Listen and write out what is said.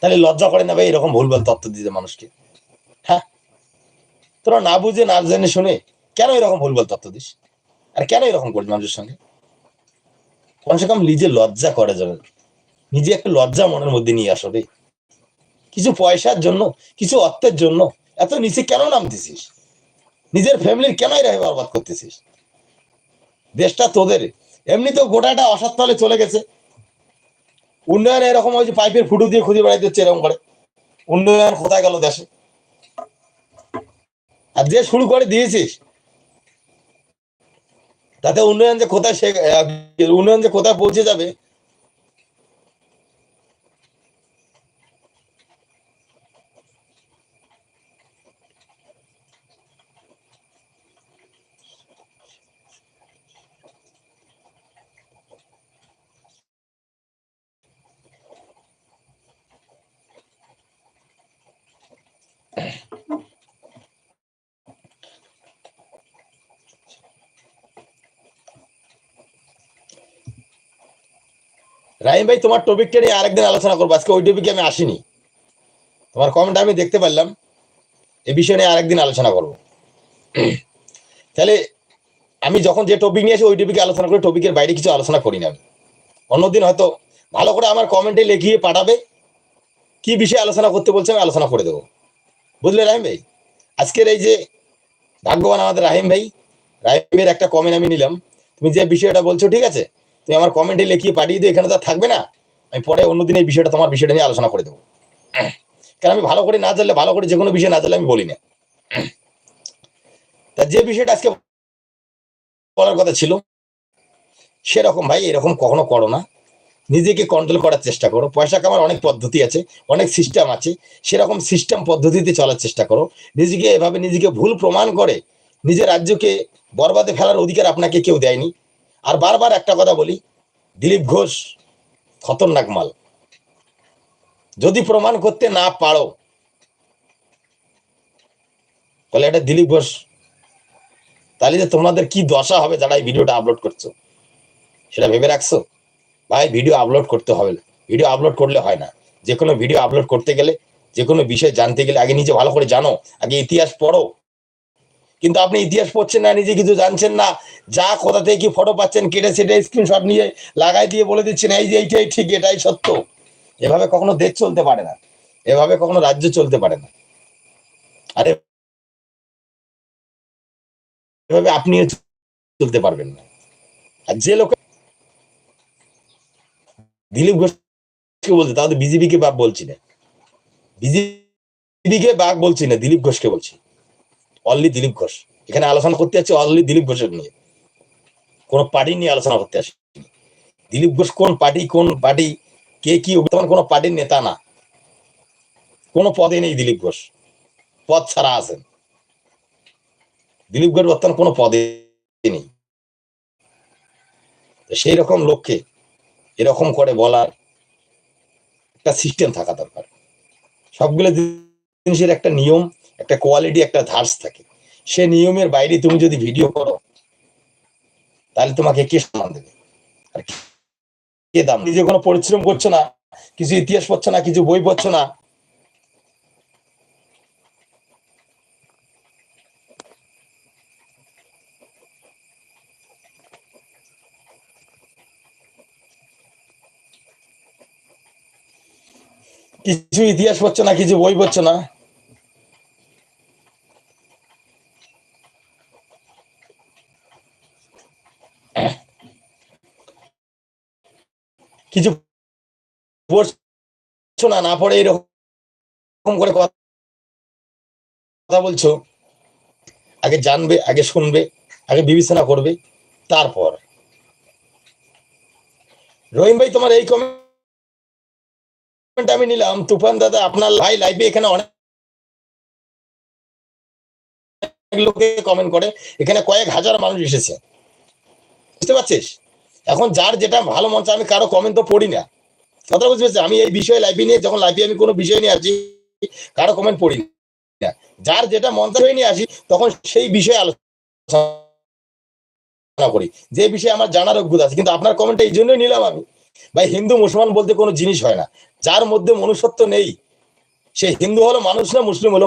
তাহলে লজ্জা করে না ভাই? এরকম ভুলভাল তথ্য দিতে মানুষকে। হ্যাঁ? তোরা না বুঝে, না জেনে শুনে কেন এরকম ভুলভাল তথ্য দিস? আর কেন এরকম করিস মানুষের সঙ্গে? কমসে কম নিজে লজ্জা করে যাবে। নিজে একটা লজ্জা মনের মধ্যে নিয়ে আসো রে। কিছু পয়সার জন্য, কিছু অর্থের জন্য এত নিচে কেন নামতেছিস নিজের ফ্যামিলির কেন এরা বরবাদ করতেছিস? দেশটা তোদের। এমনি তো গোটাটা অসৎ তলে চলে গেছে। উন্নয়ন এরকম ওই যে পাইপের ফুটো দিয়ে খুঁজে বেড়াইতে দিচ্ছে এরকম করে। উন্নয়ন কোথায় গেল দেশে? আর যে শুরু করে দিয়েছিস, তাতে উন্নয়ন যে কোথায় সে উন্নয়ন যে কোথায় পৌঁছে যাবে রাহিম ভাই, তোমার টপিকটা নিয়ে আরেকদিন আলোচনা করব। আজকে ওই টপিকে আমি আসিনি। তোমার কমেন্ট আমি দেখতে পারলাম। এই বিষয় নিয়ে আরেকদিন আলোচনা করব। তাহলে আমি যখন যে টপিক নিয়ে আসি, ওই টপিকে আলোচনা করি টপিকের বাইরে কিছু আলোচনা করি না আমি। অন্যদিন হয়তো ভালো করে আমার কমেন্টে লিখিয়ে পাঠাবে। কি বিষয়ে আলোচনা করতে বলছে আমি আলোচনা করে দেবো। বুঝলে রাহিম ভাই? আজকের এই যে ভাগ্যবান আমাদের রাহিম ভাই, রাহিমের একটা কমেন্ট আমি নিলাম। তুমি যে বিষয়টা বলছো, ঠিক আছে? তুমি আমার কমেন্টে লিখিয়ে পাঠিয়ে দিও এখানে তো থাকবে না। আমি পরে অন্যদিন এই বিষয়টা তোমার বিষয়টা নিয়ে আলোচনা করে দেবো। কারণ আমি ভালো করে না জানলে, ভালো করে যে কোনো বিষয় না জানলে আমি বলি না তা যে বিষয়টা আজকে বলার কথা ছিল, সেরকম ভাই, এরকম কখনো করো না। নিজেকে কন্ট্রোল করার চেষ্টা করো। পয়সা কামার অনেক পদ্ধতি আছে, অনেক সিস্টেম আছে। সেরকম সিস্টেম পদ্ধতিতে চলার চেষ্টা করো। নিজেকে এভাবে নিজেকে ভুল প্রমাণ করে, নিজের রাজ্যকে বরবাদে ফেলার অধিকার আপনাকে কেউ দেয়নি। আর বারবার একটা কথা বলি, দিলীপ ঘোষ, খতরনাক মাল। যদি প্রমাণ করতে না পারো, তাহলে এটা দিলীপ ঘোষ। তাহলে যে তোমাদের কি দশা হবে যারা এই ভিডিওটা আপলোড করছ? সেটা ভেবে রাখছো? ভাই ভিডিও আপলোড করতে হবে না। ভিডিও আপলোড করলে হয় না। যে কোনো ভিডিও আপলোড করতে গেলে, যে কোনো বিষয় জানতে গেলে, আগে নিজে ভালো করে জানো। আগে ইতিহাস পড়ো। কিন্তু আপনি ইতিহাস পড়ছেন না, নিজে কিছু জানছেন না, যা কোথা থেকে কি ফটো পাচ্ছেন, কেটে সেটা স্ক্রিনশট নিয়ে লাগাই দিয়ে বলে দিচ্ছেন, এই যে এইটাই ঠিক, এটাই সত্য। এভাবে কখনো দেশ চলতে পারে না, এভাবে কখনো রাজ্য চলতে পারে না। আরে, এভাবে আপনিও চলতে পারবেন না। আর যে লোক দিলীপ ঘোষকে বলছে তাহলে বিজেপি কে বাপ বলছি না। বিজেপি কে বাপ বলছি না, দিলীপ ঘোষকে বলছি। অনলি দিলীপ ঘোষ এখানে আলোচনা করতে যাচ্ছি অনলি দিলীপ ঘোষের নিয়ে কোন পার্টি নিয়ে আলোচনা করতে আসি দিলীপ ঘোষ কোন পার্টি কোন পার্টি, কে কি কোন পার্টির নেতা না। কোন পদে নেই দিলীপ ঘোষ পদ ছাড়া আছেন। দিলীপ ঘোষ বর্তমান কোনো পদে নেই। সেই রকম লোককে এরকম করে বলার একটা সিস্টেম থাকা দরকার। সবগুলো জিনিসের একটা নিয়ম, একটা কোয়ালিটি একটা ধার্স থাকে। সে নিয়মের বাইরে তুমি যদি ভিডিও করো, তাহলে তোমাকে কে সম্মান দেবে? আর কে- দাম? নিজে কোনো পরিশ্রম করছ না, কিছু ইতিহাস পড়ছো না, কিছু বই পড়ছো না কিছু ইতিহাস পড়ছো না কিছু বই পড়ছো না? কিছু পড়ছো না? না পড়ে এরকম করে কথা বলছো? আগে জানবে, আগে শুনবে, আগে বিবেচনা করবে, তারপর। রহিম ভাই, তোমার এই কমেন্ট আমি নিলাম তুফান দাদা আপনার ভাই লাইভে এখানে অনেক লোকে কমেন্ট করে। এখানে কয়েক হাজার মানুষ এসেছে। বুঝতে পারছিস? এখন যার যেটা ভালো মন আমি কারও কমেন্ট তো পড়ি না। কথা বুঝতে পারছি আমি এই বিষয়ে লাইভে নিয়ে, যখন লাইভে আমি কোনো বিষয় নিয়ে আসি, কারও কমেন্ট পড়ি না। যার যেটা মন চায় নিয়ে আসি, তখন সেই বিষয়ে আলোচনা করি। যে বিষয়ে আমার জানার অভিজ্ঞতা আছে। কিন্তু আপনার কমেন্টটা এই জন্যই নিলাম আমি। ভাই, হিন্দু, মুসলমান বলতে কোনো জিনিস হয় না। যার মধ্যে মনুষ্যত্ব নেই। সে হিন্দু হলো মানুষ না, মুসলিম হলো